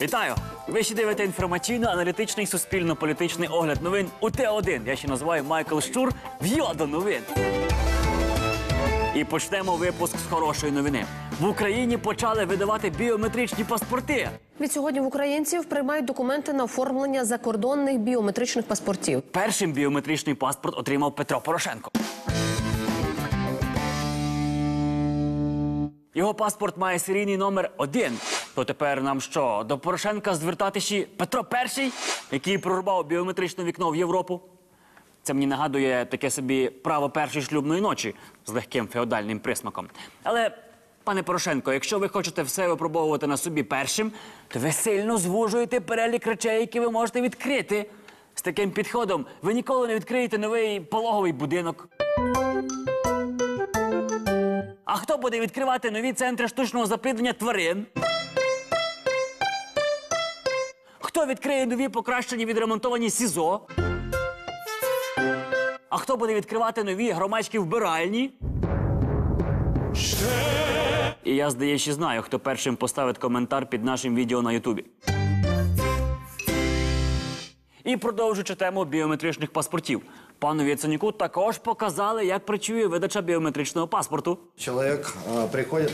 Вітаю! Ви ще дивите інформаційно-аналітичний суспільно-політичний огляд новин у Т1. Я ще називаю Майкл Щур в до новин. І почнемо випуск з хорошої новини. В Україні почали видавати біометричні паспорти. Відсьогодні в українців приймають документи на оформлення закордонних біометричних паспортів. Першим біометричний паспорт отримав Петро Порошенко. Його паспорт має серійний номер 1. То тепер нам що? До Порошенка звертатися Петро І, який прорвав біометричне вікно в Європу. Це мені нагадує таке собі право першої шлюбної ночі з легким феодальним присмаком. Але, пане Порошенко, якщо ви хочете все випробовувати на собі першим, то ви сильно звужуєте перелік речей, які ви можете відкрити. З таким підходом ви ніколи не відкриєте новий пологовий будинок. А хто буде відкривати нові центри штучного запліднення тварин? Хто відкриє нові покращені відремонтовані СІЗО? А хто буде відкривати нові громадські вбиральні? І я, здається, знаю, хто першим поставить коментар під нашим відео на Ютубі. І продовжуючи тему біометричних паспортів. Пану Яценюку також показали, як працює видача біометричного паспорту. Человек э, приходит,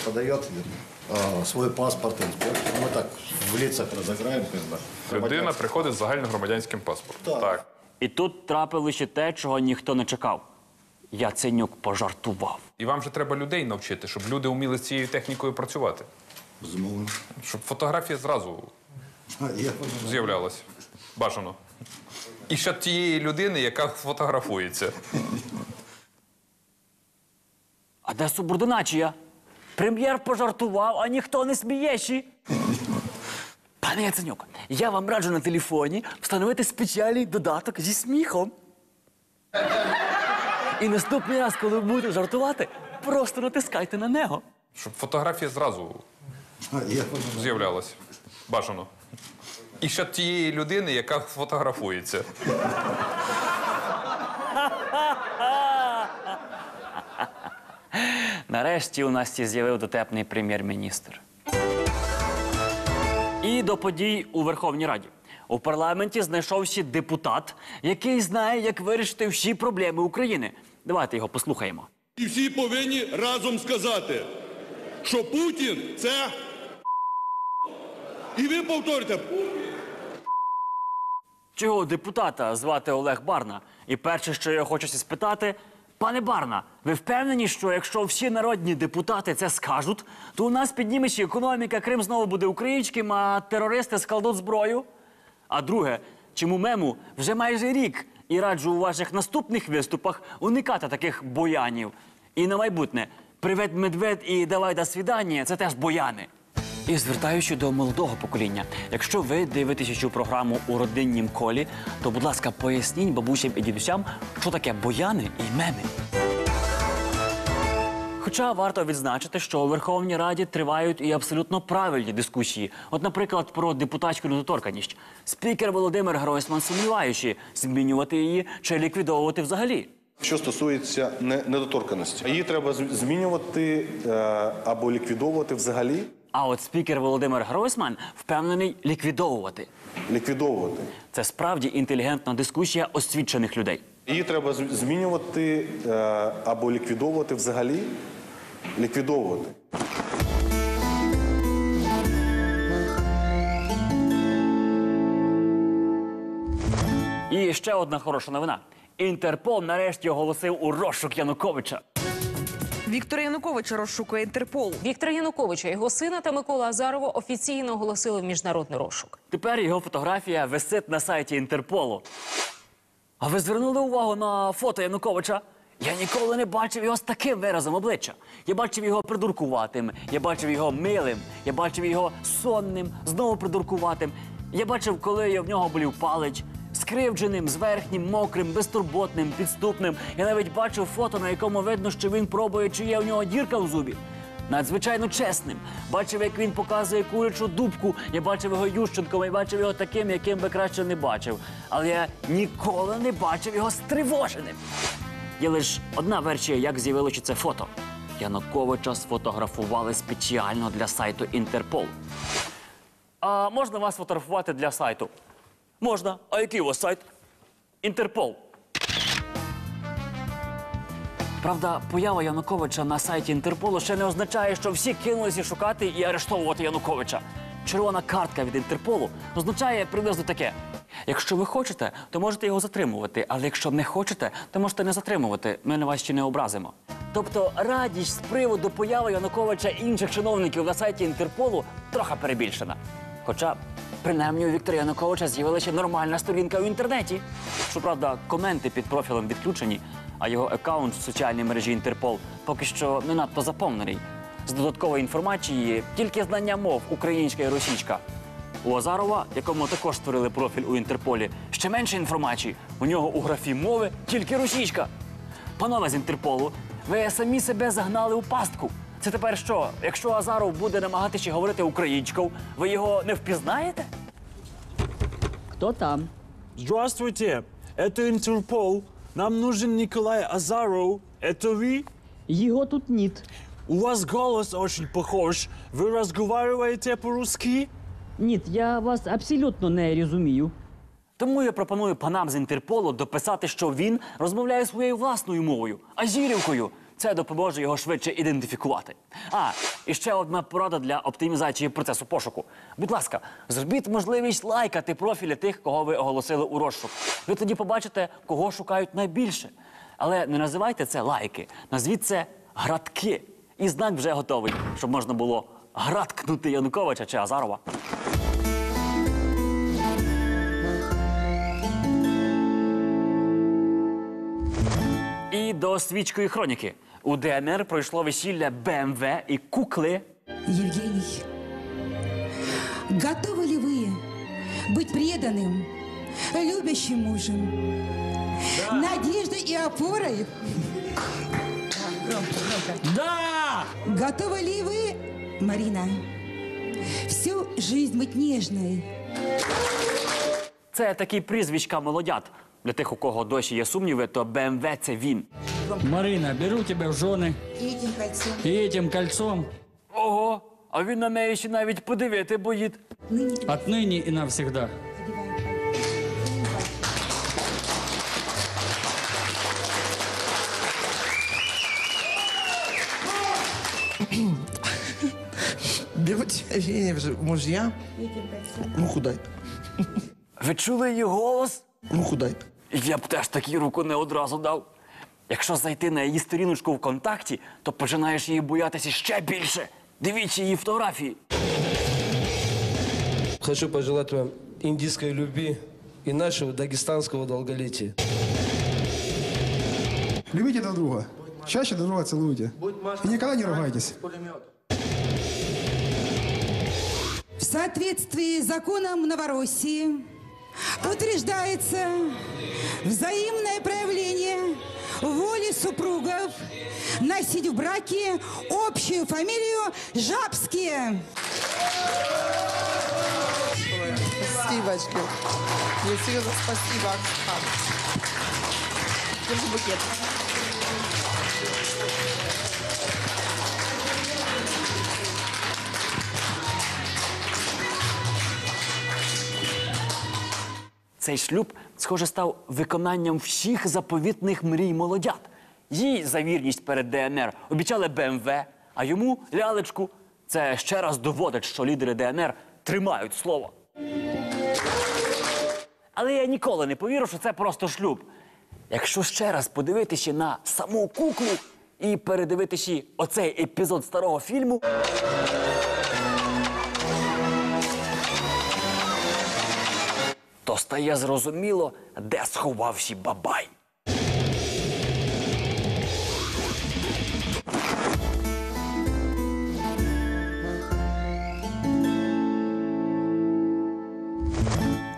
подает э, свой паспорт инспектору. Мы так в лицах разыграем, как бы. Людина приходить з загальногромадянським паспортом. Так. І тут трапилося ще те, чого ніхто не чекав. Яценюк пожартував. І вам же треба людей навчити, щоб люди вміли з цією технікою працювати. Безумовно. Щоб фотографія зразу Я з'являлася. Бажано. І ще тієї людини, яка фотографується. А де субординація? Прем'єр пожартував, а ніхто не смієші. Пане Яценюк, я вам раджу на телефоні встановити спеціальний додаток зі сміхом. І наступний раз, коли ви будете жартувати, просто натискайте на нього. Щоб фотографія зразу з'являлася. Бажано. І ще тієї людини, яка фотографується. Нарешті у нас з'явив дотепний прем'єр-міністр. І до подій у Верховній Раді. У парламенті знайшовся депутат, який знає, як вирішити всі проблеми України. Давайте його послухаємо. І всі повинні разом сказати, що Путін це. І ви повторите, Чого депутата звати Олег Барна? І перше, що я хочу спитати, пане Барна, ви впевнені, що якщо всі народні депутати це скажуть, то у нас підніметься економіка, Крим знову буде українським, а терористи складуть зброю? А друге, чому мему вже майже рік і раджу у ваших наступних виступах уникати таких боянів. І на майбутнє привет медвед і давай до свідання це теж бояни. І звертаючи до молодого покоління, якщо ви дивитеся цю програму у родиннім колі, то, будь ласка, поясніть бабусям і дідусям, що таке бояни і меми. Хоча варто відзначити, що у Верховній Раді тривають і абсолютно правильні дискусії. От, наприклад, про депутатську недоторканність. Спікер Володимир Гройсман сумніваючи, змінювати її чи ліквідовувати взагалі. Що стосується не- недоторканості, її треба змінювати е, або ліквідовувати взагалі. А от спікер Володимир Гройсман впевнений ліквідовувати. Ліквідовувати. Це справді інтелігентна дискусія освічених людей. Її треба змінювати е, або ліквідовувати взагалі. Ліквідовувати. І ще одна хороша новина. Інтерпол нарешті оголосив у розшук Януковича. Віктора Януковича розшукує Інтерпол. Віктора Януковича, його сина та Микола Азарова офіційно оголосили в міжнародний розшук. Тепер його фотографія висить на сайті Інтерполу. А ви звернули увагу на фото Януковича? Я ніколи не бачив його з таким виразом обличчя. Я бачив його придуркуватим, я бачив його милим, я бачив його сонним, знову придуркуватим. Я бачив, коли в нього болів палич, скривдженим, зверхнім, мокрим, безтурботним, підступним. Я навіть бачив фото, на якому видно, що він пробує, чи є в нього дірка в зубі. Надзвичайно чесним. Бачив, як він показує курячу дубку. Я бачив його Ющенком, я бачив його таким, яким би краще не бачив. Але я ніколи не бачив його стривоженим. Є лише одна версія, як з'явилося це фото. Януковича сфотографували спеціально для сайту Інтерпол. А можна вас фотографувати для сайту? Можна. А який у вас сайт? Інтерпол. Правда, поява Януковича на сайті Інтерполу ще не означає, що всі кинулися шукати і арештовувати Януковича. Червона картка від Інтерполу означає приблизно таке: якщо ви хочете, то можете його затримувати, але якщо не хочете, то можете не затримувати. Ми на вас ще не образимо. Тобто радість з приводу появи Януковича і інших чиновників на сайті Інтерполу трохи перебільшена. Хоча, принаймні, у Віктора Януковича з'явилася нормальна сторінка в інтернеті. Щоправда, коменти під профілем відключені, а його аккаунт в соціальній мережі Інтерпол поки що не надто заповнений. З додаткової інформації тільки знання мов українська і російська. У Азарова, якому також створили профіль у Інтерполі, ще менше інформації. У нього у графі мови тільки російська. Панове з Інтерполу, ви самі себе загнали у пастку. Це тепер що? Якщо Азаров буде намагатися говорити українською, ви його не впізнаєте? Кто там? Здравствуйте, это Интерпол. Нам нужен Николай Азаров. Это вы? Его тут нет. У вас голос очень похож. Вы разговариваете по-русски? Нет, я вас абсолютно не розумію. Тому я пропоную панам з Інтерполу дописати, що він розмовляє своєю власною мовою, азірівкою. Це допоможе його швидше ідентифікувати. А, і ще одна порада для оптимізації процесу пошуку. Будь ласка, зробіть можливість лайкати профілі тих, кого ви оголосили у розшук. Ви тоді побачите, кого шукають найбільше. Але не називайте це лайки, назвіть це градки. І знак вже готовий, щоб можна було градкнути Януковича чи Азарова. І до свічкої хроніки. У ДНР пройшло весілля БМВ і кукли. Евгений, готовы ли вы быть преданным, любящим мужем, надеждой и опорой? Да! Готовы ли вы, Марина, всю жизнь быть нежной, Це такі прізвичка молодят. Для тих, у кого досі є сумніви, то БМВ це він. Марина, беру тебя в жены этим кольцом и этим кольцом Ого, а він на неї ще навіть подивити боїть. ныне отныне и навсегда. Беруть Евгения в мужья. Руку дай. Ви чули її голос? Руку дай. Я б теж такі руку не одразу дав. Якщо зайти на її сторіночку ВКонтакті, то починаєш її боятися ще більше. Дивіться її фотографії. Хочу пожелать вам индийской любви и нашего дагестанского долголетия. Любите друг друга. Чаще друг друга целуйте. И никогда не ругайтесь. в соответствии с законом Новороссии утверждается взаимное проявление воли супругов носить в браке общую фамилию Жабские. Спасибочки. Мне серьезно спасибо. Держи букет. Цей шлюб, схоже, став виконанням всіх заповітних мрій молодят. Їй за вірність перед ДНР обіцяли БМВ, а йому лялечку. Це ще раз доводить, що лідери ДНР тримають слово. Але я ніколи не повірю, що це просто шлюб. Якщо ще раз подивитися на саму куклу і передивитися оцей епізод старого фільму. То стає зрозуміло, де сховався бабай.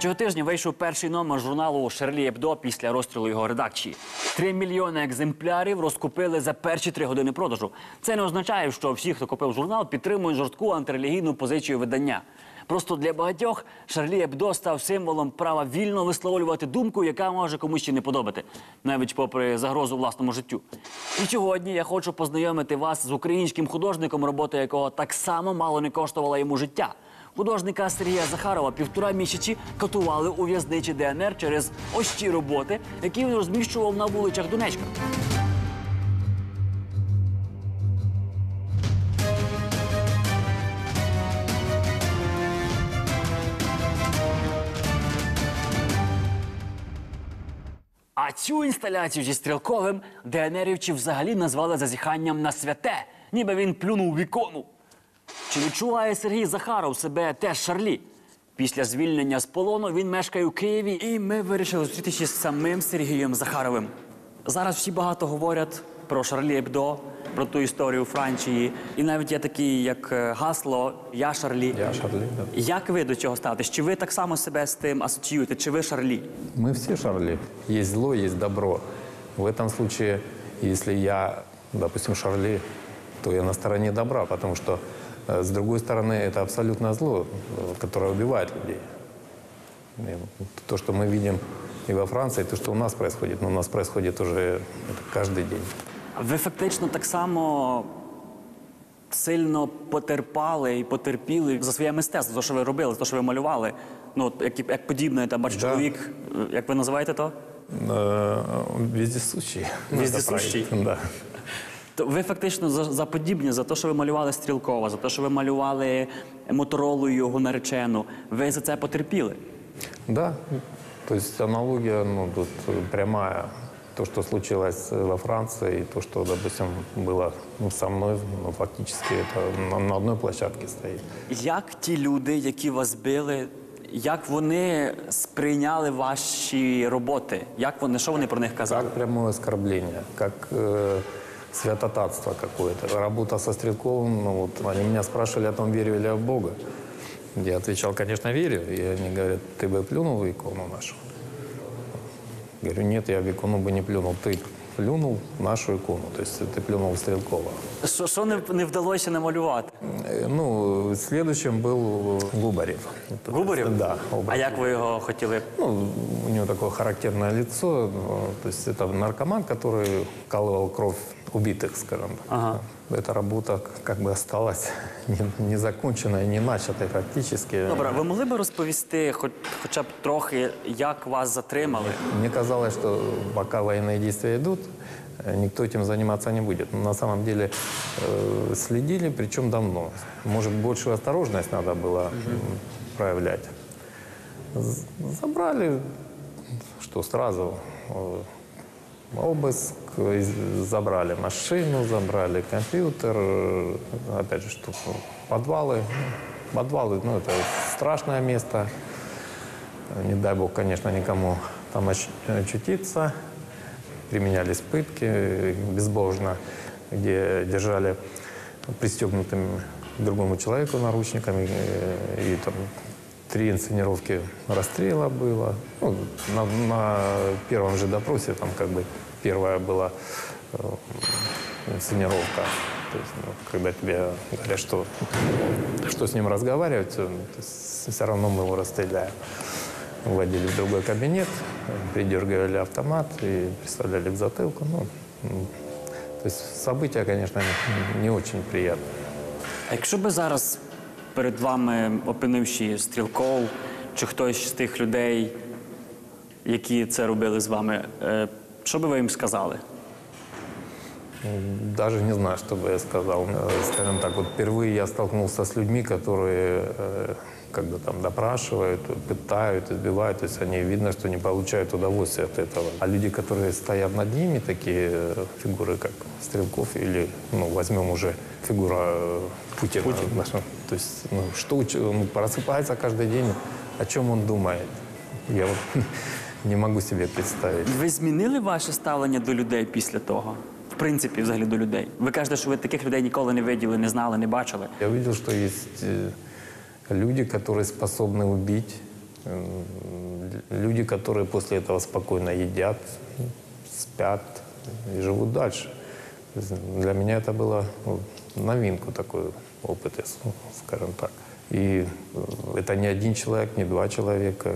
Цього тижня вийшов перший номер журналу Шерлі Ебдо після розстрілу його редакції. Три мільйони екземплярів розкупили за перші три години продажу. Це не означає, що всі, хто купив журнал, підтримують жорстку антирелігійну позицію видання. Просто для багатьох Шарлі Ебдо став символом права вільно висловлювати думку, яка може комусь ще не подобати, навіть попри загрозу власному життю. І сьогодні я хочу познайомити вас з українським художником, робота якого так само мало не коштувала йому життя. Художника Сергія Захарова півтора місяці катували у в'язничі ДНР через ось ті роботи, які він розміщував на вулицях Донецька. А цю інсталяцію зі стрілковим ДНРівці взагалі назвали зазіханням на святе, ніби він плюнув в ікону. Чи відчуває Сергій Захаров себе теж Шарлі? Після звільнення з полону він мешкає у Києві, і ми вирішили зустрітися з самим Сергієм Захаровим. Зараз всі багато говорять про Шарлі Ебдо, про ту історію Франції. І навіть є такі, як е, гасло Я Шарлі. Я Шарлі, да. Як ви до цього ставитесь? Чи ви так само себе з тим асоціюєте? Чи ви Шарлі? Мы все Шарли. Есть зло, есть добро. В этом случае, если я, допустим, Шарли, то я на стороне добра, потому что, э, с другой стороны, это абсолютно зло, э, которое убивает людей. И То, что мы видим и во Франции, то, что у нас происходит, но у нас происходит уже это каждый день. Ви фактично так само сильно потерпали і потерпіли за своє мистецтво, за що ви робили, за те, що ви малювали. Ну, як, як подібне, там бачу Да. чоловік, е, як ви називаєте то? Вездесущий? правильно, Да. То ви фактично за, за подібне, за те, що ви малювали Стрілкова, за те, що ви малювали Моторолу його наречену, ви за це потерпіли. Да, то есть аналогия, ну, тут прямая То, что случилось э, во Франции, и то, что, допустим, было ну, со мной, ну, фактически это на, на одной площадке стоит. Як ті люди, які вас били, як вони сприйняли ваші роботи? Як вони, що вони про них казали? Как прямое оскорбление, как э, святотатство какое-то. Работа со Стрелковым, ну, вот, они меня спрашивали о том, верю ли я в Бога. Я отвечал, конечно, верю. И они говорят, ты бы плюнул в икону нашу? Говорю, нет, я в икону бы не плюнул. Ты плюнул в нашу икону, то есть ты плюнул в Стрелкова. Що, що не, не вдалося намалювати? Э, Ну, следующим был Губарев. Губарів? Да. А як ви його хотіли? Ну, у него такое характерное лицо. ну, То есть это наркоман, который вкалывал кровь убитых, скажем так. Ага. Эта работа как бы осталась не, не начатой практически. Добре, ви могли б розповісти, хоч, хоча б трохи, як вас затримали? Мне казалось, что пока военные действия идут, э, никто этим заниматься не будет. Но на самом деле э, следили, причем давно. Может, большую осторожность надо было м, проявлять. Забрали, что сразу э, обыск, забрали машину, забрали компьютер, э, опять же, что подвалы. Подвалы, ну, это страшное место. Не дай бог, конечно, никому там оч- очутиться. Применялись пытки безбожно, где держали пристегнутым другому человеку наручниками. э, И там три инсценировки расстрела было. Ну, на, на первом же допросе там как бы первая была э, инсценировка. То есть, ну, когда тебе говорят, что, что с ним разговаривать, все равно мы его расстреляем. Вводили в другой кабинет, придергивали автомат и приставляли к затылку. Ну, то есть события, конечно, не- не очень приятные. А якщо би зараз перед вами опинивши стрілков чи хтось з тих людей, які це робили з вами, е, що би ви їм сказали? Даже не знаю, что бы я сказал. Э, Скажем так, вот впервые я столкнулся с людьми, которые э, как бы там допрашивают, пытают, избивают. То есть они видно, что не получают удовольствия от этого. А люди, которые стоят над ними, такие э, фигуры, как Стрелков или, ну, возьмем уже фигура э, Путина. наша. То есть, ну, что уч- он просыпается каждый день, о чем он думает. Я вот не могу себе представить. Ви змінили ваше ставлення до людей після того? В принципі, взагалі до людей. Ви кажете, що ви таких людей ніколи не виділи, не знали, не бачили. Я увидел, что есть э, люди, которые способны убить, м, люди, которые после этого спокойно едят, спят и живут дальше. То есть Для меня это было ну, новинку такой опыт, скажем так. И э, это не один человек, не два человека,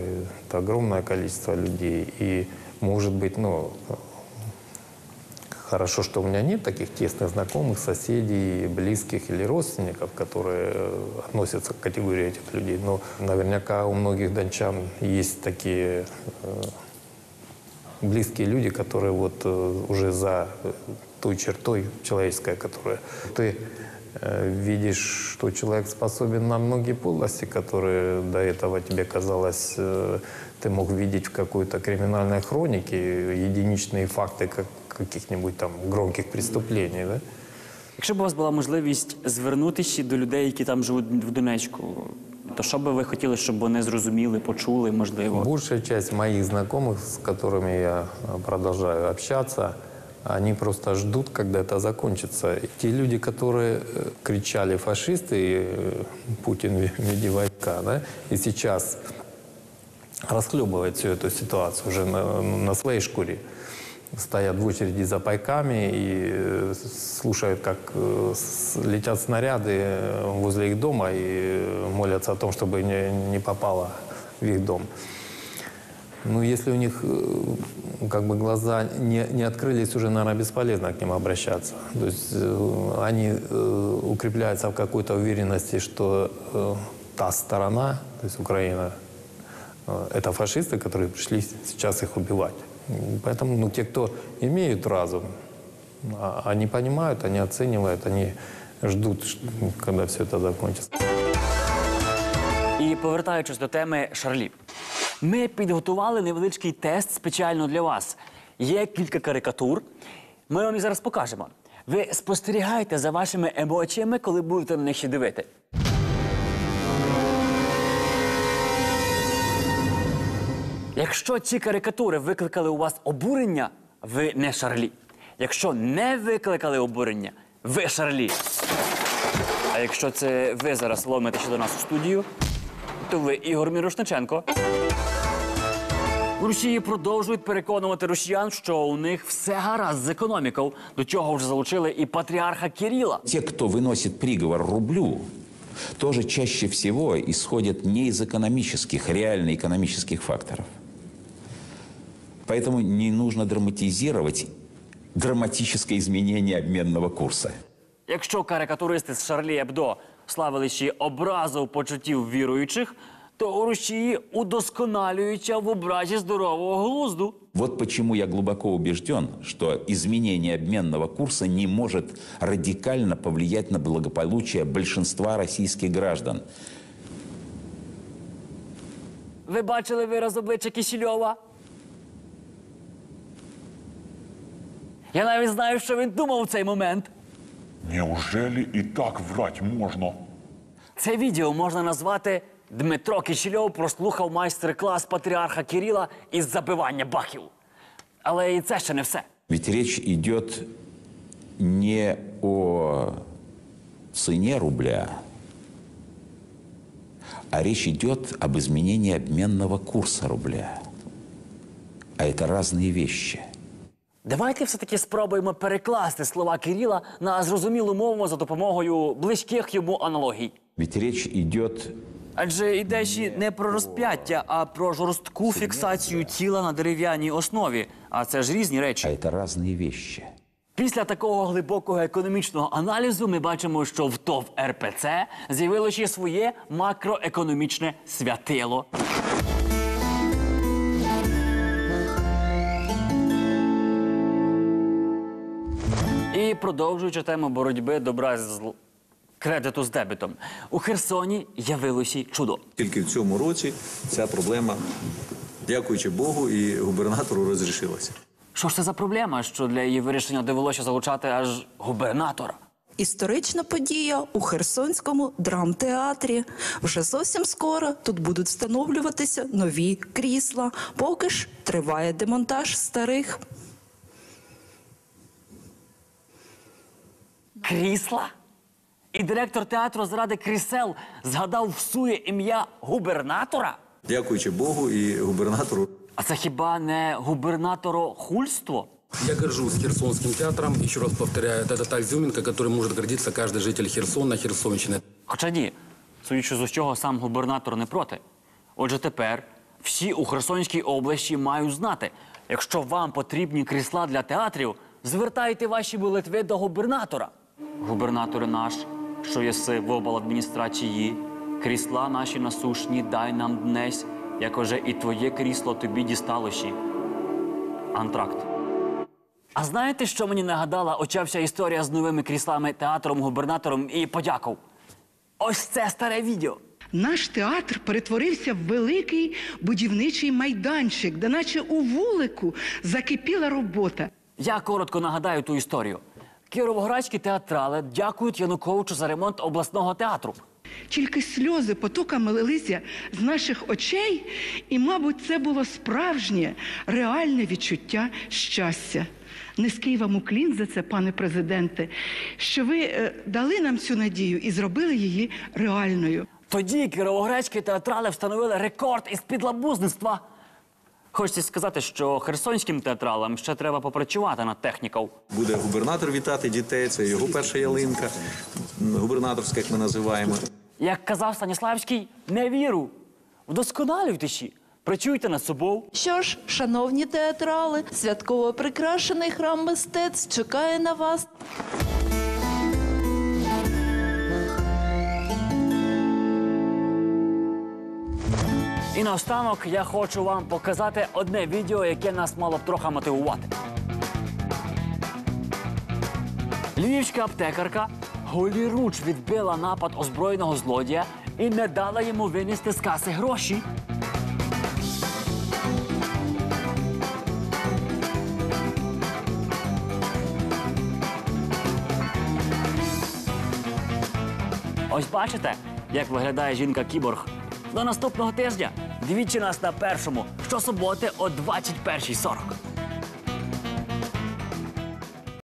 это огромное количество людей. И, может быть, ну, Хорошо, что у меня нет таких тесных знакомых, соседей, близких или родственников, которые э, относятся к категории этих людей. Но наверняка у многих дончан есть такие э, близкие люди, которые вот уже за той чертой человеческой, которая ты э, видишь, что человек способен на многие подлости, которые до этого тебе казалось, э, ты мог видеть в какой-то криминальной хронике, единичные факты как каких-нибудь там громких преступлений, да? Якщо б у вас була можливість звернутися до людей, які там живуть в Донецьку, то що би ви хотіли, щоб вони зрозуміли, почули, можливо? Большая часть моих знакомых, с которыми я э, продолжаю общаться, они просто ждут, когда это закончится. Те люди, которые э, кричали фашисты, э, Путин ве- веди войска, да, и сейчас расхлебывают всю эту ситуацию уже на, на своей шкуре. Стоят в очереди за пайками и э, слушают, как летят снаряды возле их дома и молятся о том, чтобы не, не попало в их дом. Ну, если у них э, как бы глаза не, не открылись, уже, наверное, бесполезно к ним обращаться. То есть э, они э, укрепляются в какой-то уверенности, что та сторона, то есть Украина, это фашисты, которые пришли сейчас их убивать. Поэтому ну, те, кто имеют разум, а- они понимают, они оценивают, они ждут, когда все это закончится. І повертаючись до теми Шарлі, ми підготували невеличкий тест спеціально для вас. Є кілька карикатур. Ми вам їх зараз покажемо. Ви спостерігаєте за вашими емоціями, коли будете на них ще дивити. Якщо ці карикатури викликали у вас обурення, ви не Шарлі. Якщо не викликали обурення, ви Шарлі. А якщо це ви зараз ломите ще до нас у студію, то ви Ігор Мірошниченко. В Росії продовжують переконувати росіян, що у них все гаразд з економікою. До чого вже залучили і патріарха Кіріла. Те, кто выносит приговор рублю, тоже чаще всего исходят не из экономических, реально экономических факторов. Поэтому не нужно драматизировать драматическое изменение обменного курса. Якщо карикатуристи з Шарлі Ебдо славили ще образу почуттів віруючих, то у Росії удосконалюються в образі здорового глузду. Вот почему я глубоко убежден, что изменение обменного курса не может радикально повлиять на благополучие большинства российских граждан. Ви бачили вираз обличчя Кісільова? Я навіть знаю, що він думав у цей момент. Неужели и так врать можно? Це відео можна назвати Дмитро Кишельов прослухав майстер-клас патріарха Кирила із забивання бахів. Але і це ще не все. Ведь речь идет не о цене рубля, а речь идет об изменении обменного курса рубля. А это разные вещи. Давайте все-таки спробуємо перекласти слова Кирила на зрозумілу мову за допомогою близьких йому аналогій. Ведь речь идет Адже йде ще не про розп'яття, а про жорстку фіксацію тіла на дерев'яній основі. А це ж різні речі. А это разные вещи. Після такого глибокого економічного аналізу ми бачимо, що в ТОВ РПЦ з'явилося своє макроекономічне святило. І продовжуючи тему боротьби добра з кредиту з дебітом, у Херсоні явилося чудо. Тільки в цьому році ця проблема, дякуючи Богу, і губернатору розрішилася. Що ж це за проблема, що для її вирішення довелося залучати аж губернатора? Історична подія у Херсонському драмтеатрі. Вже зовсім скоро тут будуть встановлюватися нові крісла. Поки ж триває демонтаж старих. Крісла? І директор театру заради крісел згадав всує ім'я губернатора? Дякуючи Богу і губернатору. А це хіба не губернаторохульство? Я горжусь Херсонским театром. Еще раз повторяю, это та изюминка, которой может гордиться каждый житель Херсона, Херсонщины. Хоча ні, судячи з усього, сам губернатор не проти. Отже, тепер всі у Херсонській області мають знати, якщо вам потрібні крісла для театрів, звертайте ваші молитви до губернатора. Губернаторе наш, що єси в обл адміністрації, крісла наші насушні дай нам днесь, як уже і твоє крісло тобі дісталоші. Антракт. А знаєте, що мені нагадала оця вся історія з новими кріслами, театром, губернатором і подяков? Ось це старе відео. Наш театр перетворився в великий будівничий майданчик, де наче у вулику закипіла робота. Я коротко нагадаю ту історію. Кіровоградські театрали дякують Януковичу за ремонт обласного театру. Тільки сльози потоками лилися з наших очей, і, мабуть, це було справжнє, реальне відчуття щастя. Низький вам уклін за це, пане президенте, що ви е, дали нам цю надію і зробили її реальною. Тоді кіровоградські театрали встановили рекорд із підлабузництва. Хочеться сказати, що херсонським театралам ще треба попрацювати над технікою. Буде губернатор вітати дітей, це його перша ялинка, губернаторська, як ми називаємо. Як казав Станіславський, не віру. Вдосконалюйте ще, працюйте над собою. Що ж, шановні театрали, святково прикрашений храм мистецтв чекає на вас. І наостанок я хочу вам показати одне відео, яке нас мало б трохи мотивувати. Львівська аптекарка голіруч відбила напад озброєного злодія і не дала йому винести з каси гроші. Ось бачите, як виглядає жінка кіборг. До наступного тижня. Дивіться нас на першому щосуботи о 21.40.